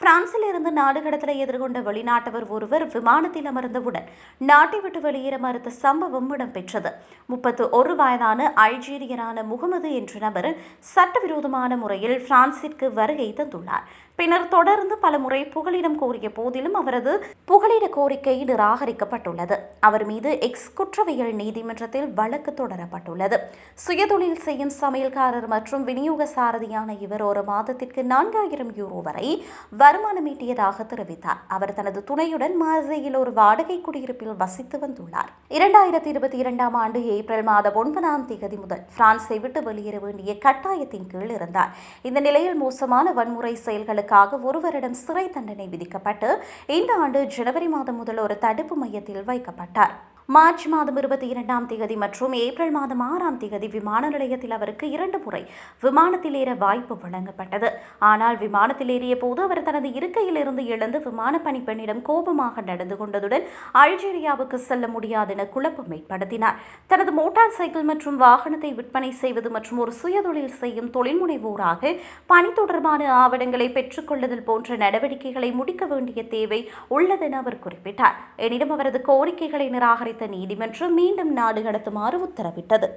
இருந்து நாடு கடத்தலை எதிர்கொண்ட வெளிநாட்டவர் ஒருவர் விமானத்தில் அமர்ந்தவுடன் நாட்டை விட்டு வெளியேற மறுத்த சம்பவம் இடம்பெற்றது. முப்பத்து ஒரு வயதான அல்ஜீரியரான முகமது என்ற நபர் சட்டவிரோதமான முறையில் பிரான்சிற்கு வருகை தந்துள்ளார். பின்னர் தொடர்ந்து பல முறை புகலிடம் கோரிய போதிலும் அவரது புகலிட கோரிக்கை நிராகரிக்கப்பட்டுள்ளது. அவர் மீது எக்ஸ் குற்றவியல் நீதிமன்றத்தில் வழக்கு தொடரப்பட்டுள்ளது. சுயதொழில் செய்யும் சமையல்காரர் மற்றும் விநியோக சாரதியான இவர் ஒரு மாதத்திற்கு நான்காயிரம் யூரோ வரை வருமானம் ஈட்டியதாக தெரிவித்தார். அவர் தனது துணையுடன் மார்சேயில் ஒரு வாடகை குடியிருப்பில் வசித்து வந்துள்ளார். இரண்டாயிரத்தி இருபத்தி இரண்டாம் ஆண்டு ஏப்ரல் மாதம் ஒன்பதாம் தேதி முதல் பிரான்ஸை விட்டு வெளியேற வேண்டிய கட்டாயத்தின் கீழ் இருந்தார். இந்த நிலையில் மோசமான வன்முறை செயல்களுக்காக ஒரு வருடம் சிறை தண்டனை விதிக்கப்பட்டு இந்த ஆண்டு ஜனவரி மாதம் முதல் ஒரு தடுப்பு மையத்தில் வைக்கப்பட்டார். மார்ச் மாதம் இருபத்தி இரண்டாம் தேதி மற்றும் ஏப்ரல் மாதம் ஆறாம் தேதி விமான நிலையத்தில் அவருக்கு இரண்டு முறை விமானத்தில் ஏற வாய்ப்பு வழங்கப்பட்டது. ஆனால் விமானத்தில் ஏறிய போது அவர் தனது இருக்கையிலிருந்து எழுந்து விமான பணிப்பெண்ணிடம் கோபமாக நடந்து கொண்டதுடன் அல்ஜீரியாவுக்கு செல்ல முடியாது என குழப்பம் ஏற்படுத்தினார். தனது மோட்டார் சைக்கிள் மற்றும் வாகனத்தை விற்பனை செய்வது மற்றும் ஒரு சுயதொழில் செய்யும் தொழில் முனைவோராக பணி தொடர்பான ஆவணங்களை பெற்றுக்கொள்ளுதல் போன்ற நடவடிக்கைகளை முடிக்க வேண்டிய தேவை உள்ளதென அவர் குறிப்பிட்டார். எனினும் அவரது கோரிக்கைகளை நிராகரித்து நீதிமன்றம் மீண்டும் நாடு கடத்துமாறு உத்தரவிட்டது.